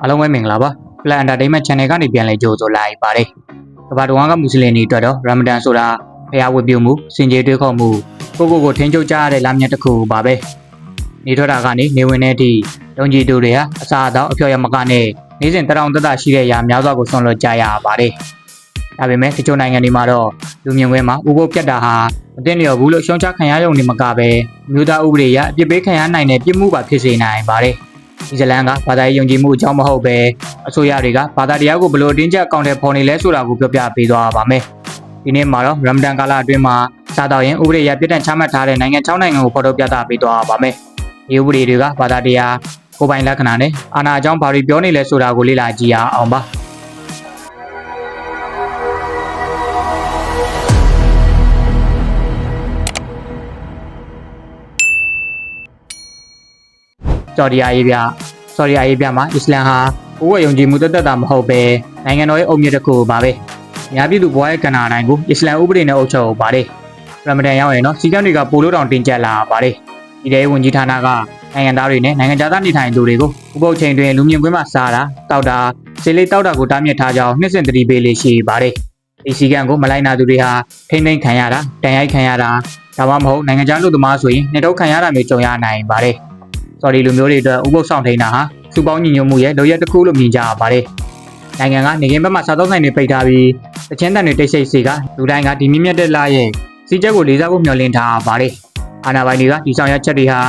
အားလုံးပဲမင်္ဂလာပါ Plan Entertainment Channel ကနေပြန်လည်ကြိုဆိုလိုက်ပါတယ်ကမ္ဘာတော်ကမွတ်စလင်တွေအတွက်တော့ Ramadan ဆိုတာဖျားဝတ်ပြုမှုစင်ကြေးတွေးခေါ်မှုကိုကိုကိုထင်းချုပ်ကြရတဲ့လမ်းမြတ်တစ်ခုပါပဲနေထွက်တာကနေနေဝင်တဲ့အထိလုံကြီးသူတွေဟာအစာအသောက်အဖျော်ရမကနဲ့နေစဉ်တရောင်တတရှိတဲ့အရာများစွာကိုဆွန့်လွတ်ကြရပါတယ်ဒါပေမဲ့တချို့နိုင်ငံတွေမှာတော့လူမြင်ကွင်းမှာဥပုပ်ပြတ်တာဟာမတင်လျော်ဘူးလို့ရှုံချခံရရုံနဲ့မကပဲမြို့သားဥပဒေအရအပြစ်ပေးခံရနိုင်တဲ့ပြစ်မှုပါဖြစ်စေနိုင်ပါတယ်ဒီ ဇလန်ကဘာသာရေးယုံကြည်မှုအကြောင်းမဟုတ်ပဲအစိုးရတွေကဘာသာတရားကိုဘယ်လိုအတင်းကျပ်အကောင့်ထဲပေါ်နေလဲဆိုတာကိုပြောပြပေးသွားပါမယ်ဒီနေ့မှာတော့ရမဒန်ကာလအတွင်းမှာစားတော်ရင်ဥပဒေအရပြစ်ဒဏ်ချမှတ်ထားတဲ့နိုင်ငံ6နိုင်ငံကိုဖော်ထုတ်ပြသပေးသွားပါမယ်ဒီဥပဒေတွေကဘာသာတရားကိုယ်ပိုင်လက္ခဏာနဲ့အာဏာအကြောင်းဘာတွေပြောနေလဲဆိုတာကိုလေ့လာကြည့်ရအောင်ပါ ဆော်ဒီအာရေဗျဆော်ဒီအာရေဗျမှာအစ္စလမ်ဟာဘဝယုံကြည်မှုတက်တက်တာမဟုတ်ပဲနိုင်ငံတော်ရဲ့အုပ်မြစ်တစ်ခုပါပဲအများပြည်သူဘဝရဲ့ကဏ္ဍတိုင်းကိုအစ္စလမ်ဥပဒေနဲ့အုပ်ချုပ်ပါတယ်ရမဒန်ရောက်ရင်တော့စီကံတွေကပိုလို့တောင်တင်ကျပ်လာပါတယ်ဒီတဲ့ဝန်ကြီးဌာနကနိုင်ငံသားတွေနဲ့နိုင်ငံသားနေထိုင်သူတွေကိုဥပုပ်ချိန်တွင်လူမြင့်ကွင်းမှာစားတာတောက်တာစေလေးတောက်တာကိုတားမြစ်ထားကြောင်းနှစ်စဉ်သတိပေးလေးရှိပါတယ်ဒီစီကံကိုမလိုက်နာသူတွေဟာထိမ့်သိမ့်ခံရတာတန်ရိုက်ခံရတာဒါမှမဟုတ်နိုင်ငံခြားလူသမားဆိုရင်နှစ်တော့ခံရတာမျိုးကြုံရနိုင်ပါတယ် ဆော်ဒီလူမျိုးတွေအတွက်ဥပုသ်ဆောင်ထိန်တာဟာစုပေါင်းညီညွတ်မှုရဲ့လိုရက်တစ်ခုလို့မြင်ကြရပါတယ်။နိုင်ငံကနေကင်းဘက်မှာစားသုံးဆိုင်တွေပိတ်ထားပြီးတချင်းတန်တွေတိတ်ဆိတ်စီကလူတိုင်းကဒီမြင့်မြတ်တဲ့လာရဲ့စီချက်ကိုလေးစားဖို့မျှော်လင့်ထားပါတယ်။အာနာပိုင်တွေကဒီဆောင်ရွက်ချက်တွေဟာ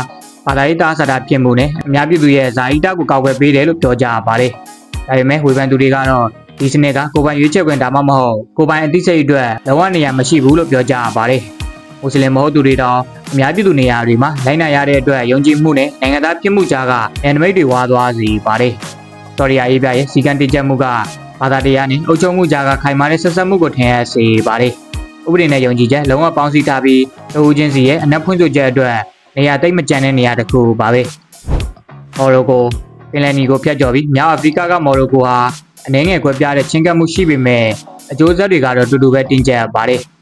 ဘာသာရေးသားစာတာဖြစ်မှုနဲ့အများပြည်သူရဲ့ဇာတိတကိုကောက်ွယ်ပေးတယ်လို့ပြောကြပါတယ်။ဒါပေမဲ့ဝေဖန်သူတွေကတော့ဒီစနစ်ကကိုယ်ပိုင်ရွေးချယ်ခွင့်ဒါမှမဟုတ်ကိုယ်ပိုင်အသိစိတ်အတွက်လောကနေရာမရှိဘူးလို့ပြောကြပါတယ်။ မွတ်စလင်မဟုတ်သူတွေတော့အများပြည်သူနေရာတွေမှာလိုက်နိုင်ရတဲ့အတွက်ယုံကြည်မှုနဲ့နိုင်ငံသားဖြစ်မှုကြားကအန်ဒမိတ်တွေဝါသွားစီပါတယ်။တော်ရီယာရေးပြရဲ့စီကံတင်ချက်မှုကဘာသာတရားနဲ့အုပ်ချုပ်မှုကြားကခိုင်မာတဲ့ဆက်ဆက်မှုကိုထင်ရစေပါတယ်။ဥပဒေနဲ့ယုံကြည်ချက်လုံးဝပေါင်းစည်းထားပြီးတူချင်းစီရဲ့အနက်ဖွင့်ဆိုချက်အတွက်နေရာသိမ့်မကြမ်းတဲ့နေရာတစ်ခုပါပဲ။မော်ရိုကိုပင်လယ်နီကိုဖျက်ကျော်ပြီးမြောက်အာဖရိကကမော်ရိုကိုဟာအနေငယ်ကွဲပြားတဲ့ချင်းကပ်မှုရှိပေမဲ့အကျိုးဆက်တွေကတော့တူတူပဲတင်ကြပ်ပါတယ်။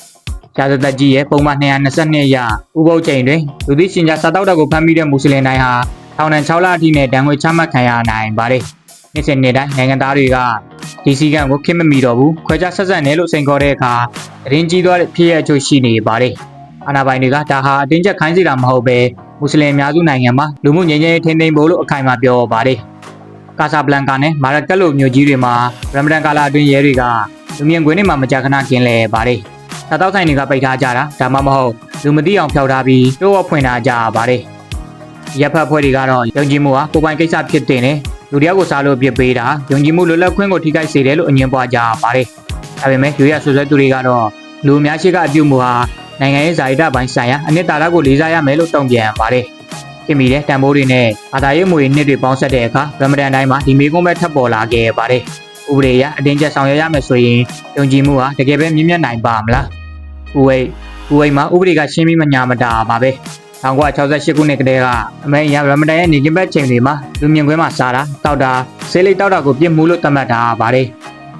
ရာဇသက်ကြီးရဲ့ပုံမှန်222အရဥပုပ်ချိန်တွင်လူသိရှင်ကြားစားတောက်တာကိုဖမ်းမိတဲ့မွတ်စလင်တိုင်းဟာထောင်ဒဏ်6လအထိနဲ့ဒဏ်ငွေချမှတ်ခံရနိုင်ပါတယ်။နေ့စဉ်နေ့တိုင်းနိုင်ငံသားတွေကဒီစည်းကမ်းကိုခင်မမီတော့ဘူးခွဲခြားဆက်ဆက်နေလို့စိန်ခေါ်တဲ့အခါတရင်ကြီးသွားတဲ့ဖြစ်ရအချို့ရှိနေပါတယ်။အာဏာပိုင်တွေကဒါဟာအတင်းကျပ်ခိုင်းစေတာမဟုတ်ပဲမွတ်စလင်အများစုနိုင်ငံမှာလူမှုငြိမ်းချမ်းရေးထိန်းသိမ်းဖို့လို့အခိုင်အမာပြောပါတယ်။ကာဆာဘလန်ကာနဲ့မာရကက်လိုမြို့ကြီးတွေမှာရမဒန်ကာလအတွင်းရဲတွေကလူမြင်ကွင်းတွေမှာမကြာခဏကင်းလဲပါတယ်။ စားတောက်ဆိုင်တွေကပိတ်ထားကြတာဒါမှမဟုတ်လူမသိအောင်ဖျောက်ထားပြီးတိုးဝဖွင့်ထားကြရပါတယ်။ရပ်ဖက်ဖွဲ့တွေကတော့ယုံကြည်မှုဟာကိုယ်ပိုင်ကိစ္စဖြစ်တဲ့နဲ့လူတယောက်ကိုစားလို့ပြစ်ပေးတာယုံကြည်မှုလွတ်လပ်ခွင့်ကိုထိခိုက်စေတယ်လို့အငြင်းပွားကြရပါတယ်။ဒါပေမဲ့ယူရဆွဆွဲသူတွေကတော့လူအများရှိကအပြုမှုဟာနိုင်ငံရေးဇာတိတပိုင်းဆိုင်ရာအနှစ်သာရကိုလေးစားရမယ်လို့တုံ့ပြန်ပါတယ်။ပြင်ပြီးတဲ့တန်ဖိုးတွေနဲ့အာသာရေးမွေနှစ်တွေပေါင်းဆက်တဲ့အခါရမဒန်တိုင်းမှာဒီမေကွန်းပဲထပ်ပေါ်လာခဲ့ပါတယ်။ဥပဒေအရအတင်းကျပ်ဆောင်ရွက်ရမယ်ဆိုရင်ယုံကြည်မှုဟာတကယ်ပဲမြင့်မြတ်နိုင်ပါမလား။ ဦးဝိတ်ဦးဝိတ်မှာဥပဒေကရှင်းပြီးမညာမတာပါပဲ1968ခုနှစ်ကတည်းကအမေရရမဒန်ရဲ့နေကင်းဘက်ချိန်တွေမှာလူမြင့်ခွဲမှာစားတာတောက်တာဆေးလိပ်တောက်တာကိုပြစ်မှုလို့သတ်မှတ်ထားပါတယ်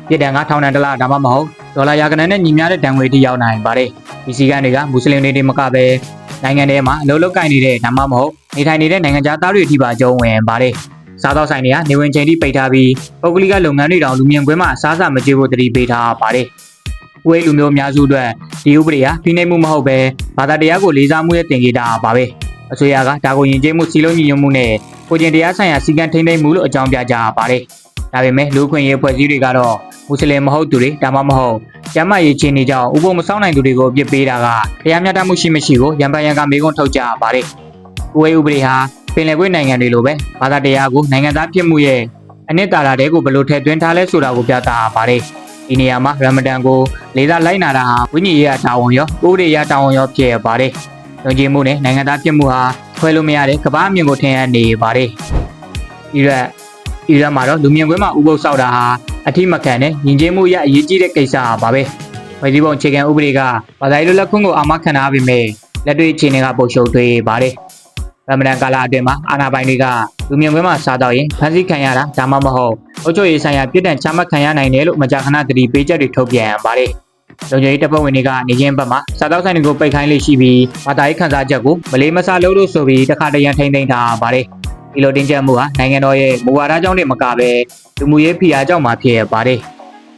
ပြည်တံကထောင်ဒဏ်တစ်လဒါမှမဟုတ်ဒေါ်လာရာခိုင်နှုန်းနဲ့ညီမျှတဲ့ဒဏ်ငွေတိရောက်နိုင်ပါတယ်ဒီစီကန်တွေကမွတ်စလင်တွေတွေမကပဲနိုင်ငံထဲမှာအလုပ်လုပ်ကိုင်နေတဲ့ဒါမှမဟုတ်နေထိုင်နေတဲ့နိုင်ငံခြားသားတွေအထိပါကြုံဝင်ပါတယ်စားသောက်ဆိုင်တွေကနေဝင်ချိန်ထိပိတ်ထားပြီးပုဂ္ဂလိကလုပ်ငန်းတွေတောင်လူမြင့်ခွဲမှာအစားအစာမကြေဖို့တတိပေးထားပါတယ် ဝေးလူမျိုးအများစုအတွက်ဒီဥပဒေဟာဖိနှိပ်မှုမဟုတ်ပဲဘာသာတရားကိုလေးစားမှုရဲ့တင်ကြေတာပါပဲအစိုးရကဒါကိုယဉ်ကျေးမှုစီလုံးညီညွတ်မှုနဲ့ကိုကျင်တရားဆိုင်ရာစီကံထိန်းသိမ်းမှုလို့အကြောင်းပြကြပါတယ်ဒါပေမဲ့လူ့ခွင့်ရေးဖွဲ့စည်းတွေကတော့မွတ်စလင်မဟုတ်သူတွေဒါမှမဟုတ်ကျမ်းမာရေးချင်းတွေကြောင့်ဥပုံမဆောင်နိုင်သူတွေကိုအပြစ်ပေးတာကတရားမျှတမှုရှိမရှိကိုရံပန်ရံကမေးခွန်းထုတ်ကြပါတယ်ဝေးဥပဒေဟာပင်လယ်ကွေ့နိုင်ငံတွေလိုပဲဘာသာတရားကိုနိုင်ငံသားဖြစ်မှုရဲ့အနှစ်သာရတဲ့ကိုဘယ်လိုထည့်သွင်းထားလဲဆိုတာကိုပြသပါတယ် ဒီနေရာမှာရမဒန်ကိုလေးစားလိုက်နာတာဟာဝိညာဉ်ရေးအတာဝန်ရောဥပဒေရေးအတာဝန်ရောဖြစ်ရပါတယ်။ယုံကြည်မှုနဲ့နိုင်ငံသားဖြစ်မှုဟာခွဲလို့မရတဲ့ကမ္ဘာအမြင့်ကိုထင်ရနေပါတယ်။အီရတ်အီရတ်မှာတော့လူမြင်ကွင်းမှာဥပုပ်ဆောက်တာဟာအထိမခံတဲ့ယဉ်ကျေးမှုအရအရေးကြီးတဲ့ကိစ္စပါပဲ။ဝေဒီပုံအခြေခံဥပဒေကဘာသာရေးလွတ်လပ်ခွင့်ကိုအာမခံထားပေမဲ့လက်တွေ့အခြေအနေကပိုရှုပ်ထွေးပါတယ်။ရမဒန်ကာလအတွင်းမှာအာနာပိုင်တွေကလူမြင်ကွင်းမှာစားတော့ရင်ဖမ်းဆီးခံရတာဒါမှမဟုတ် အုပ်ချုပ်ရေးဆိုင်ရာပြည်တံချမှတ်ခံရနိုင်တယ်လို့မကြာခဏသတိပေးချက်တွေထုတ်ပြန်ပါတယ်။လုံခြုံရေးတပ်ဖွဲ့ဝင်တွေကနေချင်းဘက်မှာစားတောက်ဆိုင်တွေကိုပိတ်ခိုင်းလေးရှိပြီးဘာသာရေးခန်းစားချက်ကိုမလေးမစားလို့လို့ဆိုပြီးတခါတရံထိမ့်သိမ်းထားပါတယ်။ဒီလိုတင်းကျပ်မှုဟာနိုင်ငံတော်ရဲ့မူဝါဒကြောင့်နဲ့မကပဲလူမှုရေးဖိအားကြောင့်မှဖြစ်ရပါတယ်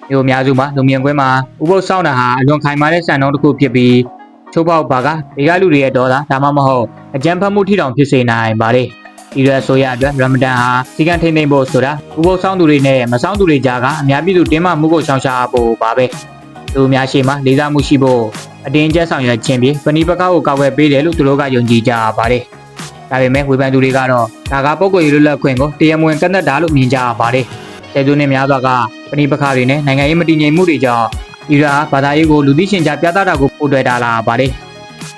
မြို့အများစုမှာလူမြင်ကွင်းမှာဥပုသ်ဆောင်တာဟာအလွန်ခိုင်မာတဲ့စံနှုန်းတစ်ခုဖြစ်ပြီးချိုးပေါက်ပါကဒီကလူတွေရဲ့ဒေါသဒါမှမဟုတ်အကြမ်းဖက်မှုထိတောင်ဖြစ်စေနိုင်ပါတယ် ဒီရက်ဆိုရအတွက်ရမဒန်ဟာစီကံထိန်ထိန်ဖို့ဆိုတာဥပုသ်ဆောင်သူတွေနဲ့မဆောင်သူတွေကြားကအများပြည်သူတင်းမာမှုကိုရှောင်ရှားဖို့ပါပဲလူအများရှိမှလေးစားမှုရှိဖို့အတင်းကျပ်ဆောင်ရွက်ခြင်းဖြင့်ပဏိပကကိုကောက်ွယ်ပေးတယ်လို့သူတို့ကယုံကြည်ကြပါတယ်ဒါပေမဲ့ဝေဖန်သူတွေကတော့ဒါကပုံကိုယ်ရေးလွတ်လပ်ခွင့်ကိုတရားမဝင်ကန့်သက်တာလို့မြင်ကြပါတယ်ကျေသူနဲ့များစွာကပဏိပကတွေနဲ့နိုင်ငံရေးမတည်ငြိမ်မှုတွေကြောင့်အီရာဘာသာရေးကိုလူသိရှင်ကြားပြသတာကိုပို့တွေ့တာလာပါတယ်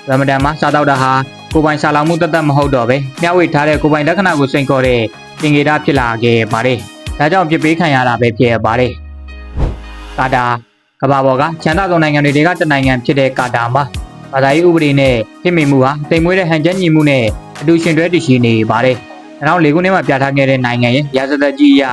ရမဒန်မှာစားတော့တာဟာ ကိုယ်ပိုင်စာလောင်မှုတသက်မဟုတ်တော့ပဲမျှဝေထားတဲ့ကိုယ်ပိုင်လက္ခဏာကိုစိန်ခေါ်တဲ့သင်္ကေတဖြစ်လာခဲ့ပါတယ်။ဒါကြောင့်ပြစ်ပေးခံရတာပဲဖြစ်ရပါတယ်။ကာတာကမ္ဘာပေါ်ကချမ်းသာဆုံးနိုင်ငံတွေကတစ်နိုင်ငံဖြစ်တဲ့ကာတာမှာဘာသာရေးဥပဒေနဲ့ဖြစ်မိမှုဟာတိမ်မွေးတဲ့ဟန်ချက်ညီမှုနဲ့အတူရှင်တွဲတည်ရှိနေပါတယ်။နောက်၄ခုနှစ်မှပြဋ္ဌာန်းခဲ့တဲ့နိုင်ငံရဲ့ရာဇသက်ကြီးအရ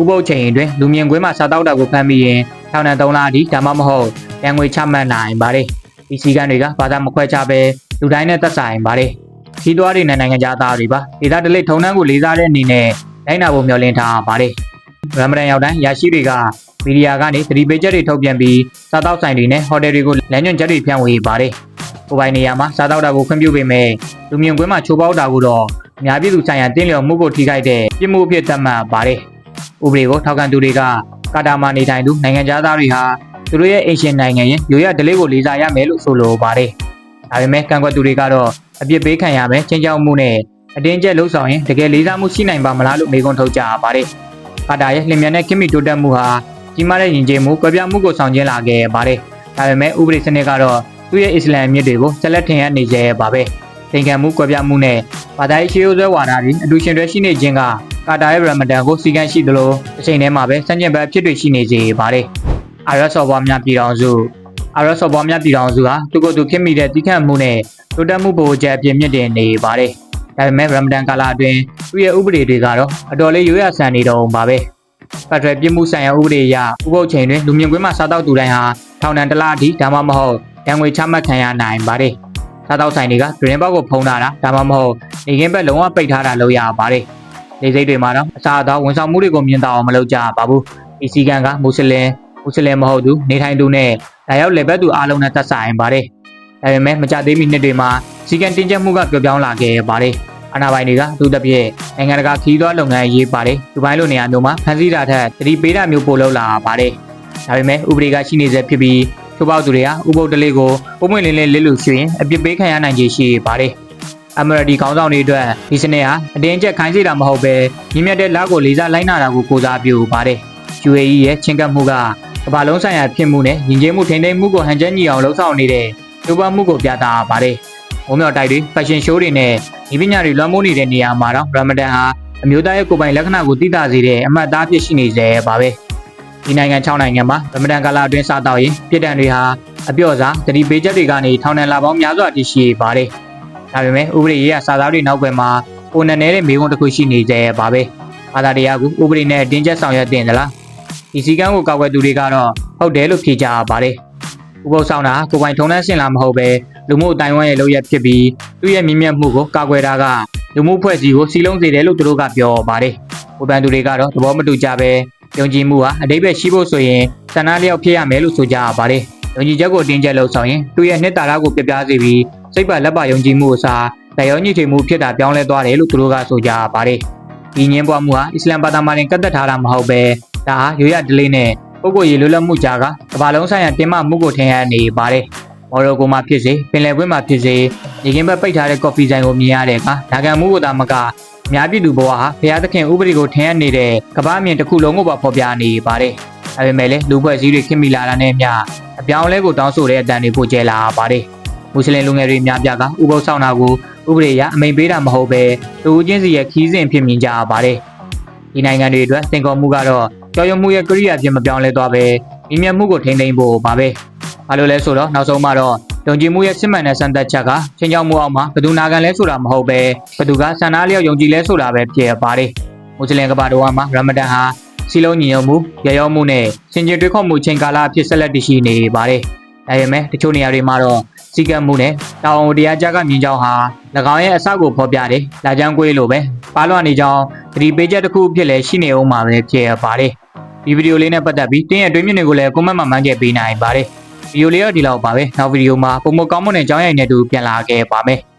ဥပုပ်ချိန်အတွင်းလူမြင်ကွင်းမှာစားတောက်တာကိုဖမ်းပြီးရင်ထောင်ဒဏ်3လအထိဒါမှမဟုတ်ရန်ငွေချမှတ်နိုင်ပါတယ်။ဒီစီကံတွေကဘာသာမခွဲခြားပဲ လူတိုင်းနဲ့သက်ဆိုင်ပါတယ်။ခီးသွွားတွေနဲ့နိုင်ငံသားတွေပါဒေသတလိထုံနှန်းကိုလေးစားတဲ့အနေနဲ့လိုက်နာဖို့မျှော်လင့်ထားပါတယ်။ရမဒန်ရောက်တိုင်းရရှိတွေကမီဒီယာကနေသတိပေးချက်တွေထုတ်ပြန်ပြီးစားတောက်ဆိုင်တွေနဲ့ဟိုတယ်တွေကိုလမ်းညွှန်ချက်တွေဖြန့်ဝေပါတယ်။ကိုယ်ပိုင်နေရာမှာစားတောက်တာကိုခွင့်ပြုပေမဲ့လူမြင်ကွင်းမှာချိုးပေါက်တာကိုတော့အများပြည်သူဆိုင်ရာတင်းလျော်မှုကိုထိခိုက်တဲ့ပြစ်မှုအဖြစ်သတ်မှတ်ပါတယ်။ဥပဒေကိုထောက်ခံသူတွေကကာတာမှာနေထိုင်သူနိုင်ငံသားတွေဟာသူတို့ရဲ့အိမ်ရှင်နိုင်ငံရဲ့ရိုးရဒလေးကိုလေးစားရမယ်လို့ဆိုလိုပါတယ်။ ဒါပေမဲ့ကန့်ကွက်သူတွေကတော့အပြစ်ပေးခံရမယ်ချင်းချောက်မှုနဲ့အတင်းကျပ်လှုပ်ဆောင်ရင်တကယ်လေးစားမှုရှိနိုင်ပါမလားလို့မေးခွန်းထုတ်ကြပါတယ်။ကာတာရဲ့လင်မြန်တဲ့ခင်မီတိုးတက်မှုဟာကြီးမားတဲ့ယဉ်ကျေးမှုကွဲပြားမှုကိုဆောင်ကျဉ်လာခဲ့ပါတယ်။ဒါပေမဲ့ဥပဒေစနစ်ကတော့သူ့ရဲ့အစ္စလာမ်မြစ်တွေကိုဆက်လက်ထင်ရနေကြပါပဲ။သင်္ကန်းမှုကွဲပြားမှုနဲ့ဘာသာရေးရှေးရိုးဆွဲဝါဒတွေအတူရှင်တွဲရှိနေခြင်းကကာတာရဲ့ရမဒန်ကိုစီကံရှိသလိုအချိန်ထဲမှာပဲစံကျင်ဘက်ဖြစ်တွေရှိနေစေပါတယ်။အာရဆော်ဘွားများပြည်တော်စု အာရဆော်ဘွားများပြည်တော်စုဟာသူကိုယ်သူခင်မိတဲ့တိခတ်မှုနဲ့တိုးတက်မှုပိုချက်အပြည့်မြင့်တင်နေပါတယ်။ဒါပေမဲ့ရမဒန်ကာလအတွင်းသူ့ရဲ့ဥပဒေတွေကတော့အတော်လေးရိုးရဆန်နေတော့ပါပဲ။ဖက်ဒရယ်ပြည်မှုဆိုင်ရာဥပဒေအရဥပုပ်ချိန်တွင်လူမြင့်ကွင်းမှစားတော့သူတိုင်းဟာထောင်ဒဏ်တစ်လအထိဒါမှမဟုတ်ရန်ငွေချမှတ်ခံရနိုင်ပါတယ်။စားတော့ဆိုင်တွေကဒရင်ဘောက်ကိုဖုံးတာဒါမှမဟုတ်နေကင်းဘက်လုံးဝပိတ်ထားတာလုပ်ရပါတယ်။လေစိတ်တွေမှာတော့အစားအသောက်ဝန်ဆောင်မှုတွေကိုမြင်တော့အောင်မလုပ်ကြပါဘူး။ဒီစီကံကမွတ်စလင် မွတ်စလင်မဟုတ်သူနေထိုင်သူနဲ့ဒါရောက်လေဘက်သူအားလုံးနဲ့သက်ဆိုင်ပါတယ်။ဒါပေမဲ့မကြသေးမီနှစ်တွေမှာစီကံတင်ကျပ်မှုကပျော့ပြောင်းလာခဲ့ပါတယ်။အာဏာပိုင်တွေကသူတစ်ပြည့်နိုင်ငံတကာခီးသွွားလုပ်ငန်းရေးပါတယ်။ဒီပိုင်းလိုနေရာမျိုးမှာဖန်ဆီးတာထက်တတိပေးတာမျိုးပိုလုပ်လာပါတယ်။ဒါပေမဲ့ဥပဒေကရှိနေစေဖြစ်ပြီးချိုးပေါက်သူတွေကဥပုပ်တလေးကိုပုံမှန်လင်းလင်းလစ်လို့ရှိရင်အပြစ်ပေးခံရနိုင်ခြေရှိပါတယ်။ American ခေါင်းဆောင်တွေအတွက်ဒီစနစ်ဟာအတင်းကျပ်ခိုင်းစေတာမဟုတ်ပဲမြင့်မြတ်တဲ့လက်ကိုလေးစားလိုက်နာတာကိုကိုစားပြုပါတယ်။ UAE ရဲ့ချင်းကပ်မှုက ကမ္ဘာလုံးဆိုင်ရာဖြစ်မှုနဲ့ယဉ်ကျေးမှုထိန်းသိမ်းမှုကိုဟန်ချက်ညီအောင်လှုံ့ဆော်နေတဲ့ကျိုးပမှုကိုပြသပါတယ်။ဝုံမြော်တိုက်တွေဖက်ရှင်ရှိုးတွေနဲ့ဒီပညာတွေလွှမ်းမိုးနေတဲ့နေရာမှာတော့ရမဒန်ဟာအမျိုးသားရဲ့ကိုယ်ပိုင်လက္ခဏာကိုသိတာစေတဲ့အမှတ်အသားဖြစ်ရှိနေစေပါပဲ။ဒီနိုင်ငံ6နိုင်ငံမှာရမဒန်ကာလအတွင်းစားတော့ရင်ပြည်တံတွေဟာအပြော့စားတတိပေးချက်တွေကနေထောင်ဒဏ်လာပေါင်းများစွာတည်ရှိပါတယ်။ဒါပေမဲ့ဥပဒေရေးရစာသားတွေနောက်ွယ်မှာပုံနဲ့နေတဲ့မိကုန်းတစ်ခုရှိနေကြပါပဲ။ဘာသာတရားကိုဥပဒေနဲ့တင်းကျပ်ဆောင်ရွက်တင်သလား။ ဒီစည်းကမ်းကိုကောက်ွယ်သူတွေကတော့ဟုတ်တယ်လို့ဖြေကြပါတယ်။ဥပုသ်ဆောင်တာကိုယ်ပိုင်ထုံးတန်းစင်လာမဟုတ်ပဲလူမှုအတိုင်းဝိုင်းရဲ့လုပ်ရက်ဖြစ်ပြီးသူ့ရဲ့မြင့်မြတ်မှုကိုကာကွယ်တာကလူမှုဖွဲ့စည်းကိုစီလုံးစေတယ်လို့သူတို့ကပြောပါတယ်။ဝေဖန်သူတွေကတော့သဘောမတူကြပဲယုံကြည်မှုဟာအတိတ်ပဲရှိဖို့ဆိုရင်ဆန္ဒလျောက်ဖြစ်ရမယ်လို့ဆိုကြပါတယ်။ယုံကြည်ချက်ကိုတင်းကျပ်လို့ဆောင်ရင်သူ့ရဲ့နှစ်သာရကိုပြပြစေပြီးစိတ်ပါလက်ပါယုံကြည်မှုအစားတရားညှိထွေမှုဖြစ်တာပြောင်းလဲသွားတယ်လို့သူတို့ကဆိုကြပါတယ်။ဒီငင်းပွားမှုဟာအစ္စလမ်ဘာသာမှာတင်ကတ်သက်ထားတာမဟုတ်ပဲ ဒါဟာရိုးရဒလေးနဲ့ပုဂ္ဂိုလ်ရေးလွတ်လပ်မှုကြားကကမ္ဘာလုံးဆိုင်ရာတင်မမှုကိုထင်ရနေပါတယ်။မော်ရိုကိုမှာဖြစ်စေပင်လယ်ကွေ့မှာဖြစ်စေရေကင်းဘက်ပိတ်ထားတဲ့ကော်ဖီဆိုင်ကိုမြင်ရတဲ့အခါဒါကံမှုကိုသာမကအများပြည်သူဘဝဟာဘုရားသခင်ဥပဒေကိုထင်ရနေတဲ့ကမ္ဘာအမြင်တစ်ခုလုံးကိုပါဖော်ပြနေပါတယ်။ဒါပေမဲ့လည်းလူဖွဲ့စည်းတွေခင်မိလာတာနဲ့အမျှအပြောင်းအလဲကိုတောင်းဆိုတဲ့အတန်တွေပိုကျဲလာပါတယ်။မွတ်စလင်လူငယ်တွေအများပြားကဥပုသ်ဆောင်တာကိုဥပဒေအရအမိန်ပေးတာမဟုတ်ပဲလူဦးချင်းစီရဲ့ခီးစဉ်ဖြစ်မြင်ကြရပါတယ်။ဒီနိုင်ငံတွေအတွက်စင်ကော်မှုကတော့ ကြော်ရွံ့မှုရဲ့ကိရိယာဖြစ်မပြောင်းလဲသွားပဲမြင့်မြတ်မှုကိုထိန်းသိမ်းဖို့ပါပဲ။ဘာလို့လဲဆိုတော့နောက်ဆုံးမှာတော့ယုံကြည်မှုရဲ့စစ်မှန်တဲ့စံသက်ချက်ကချင်းချောက်မှုအောက်မှာဘယ်သူနာခံလဲဆိုတာမဟုတ်ပဲဘယ်သူကဆန္ဒလျောက်ယုံကြည်လဲဆိုတာပဲဖြစ်ရပါတယ်။မွတ်စလင်ကဘာတော်မှာရမဒန်ဟာစီလုံးညီညွတ်မှုရရောမှုနဲ့စင်ကြယ်တွေးခေါ်မှုချိန်ကာလအဖြစ်ဆက်လက်တည်ရှိနေပါတယ်။ဒါပေမဲ့တချို့နေရာတွေမှာတော့စီကံမှုနဲ့တာဝန်တရားကြကမြင်ကြောင်းဟာ၎င်းရဲ့အဆောက်ကိုဖော်ပြတယ်။လာချမ်းကွေးလိုပဲပါလွှတ်နေကြောင်း သတိပေးချက်တစ်ခုအဖြစ်လည်းရှိနေအောင်မှာပဲဖြစ်ရပါတယ်။ဒီဗီဒီယိုလေးနဲ့ပတ်သက်ပြီးတင်းရဲ့အတွင်းမြင့်တွေကိုလည်း comment မှာမှန်းချက်ပေးနိုင်ပါတယ်။ဗီဒီယိုလေးတော့ဒီလောက်ပါပဲ။နောက်ဗီဒီယိုမှာပုံမကောင်းမွန်တဲ့အကြောင်းအရာတွေနဲ့အတူပြန်လာခဲ့ပါမယ်။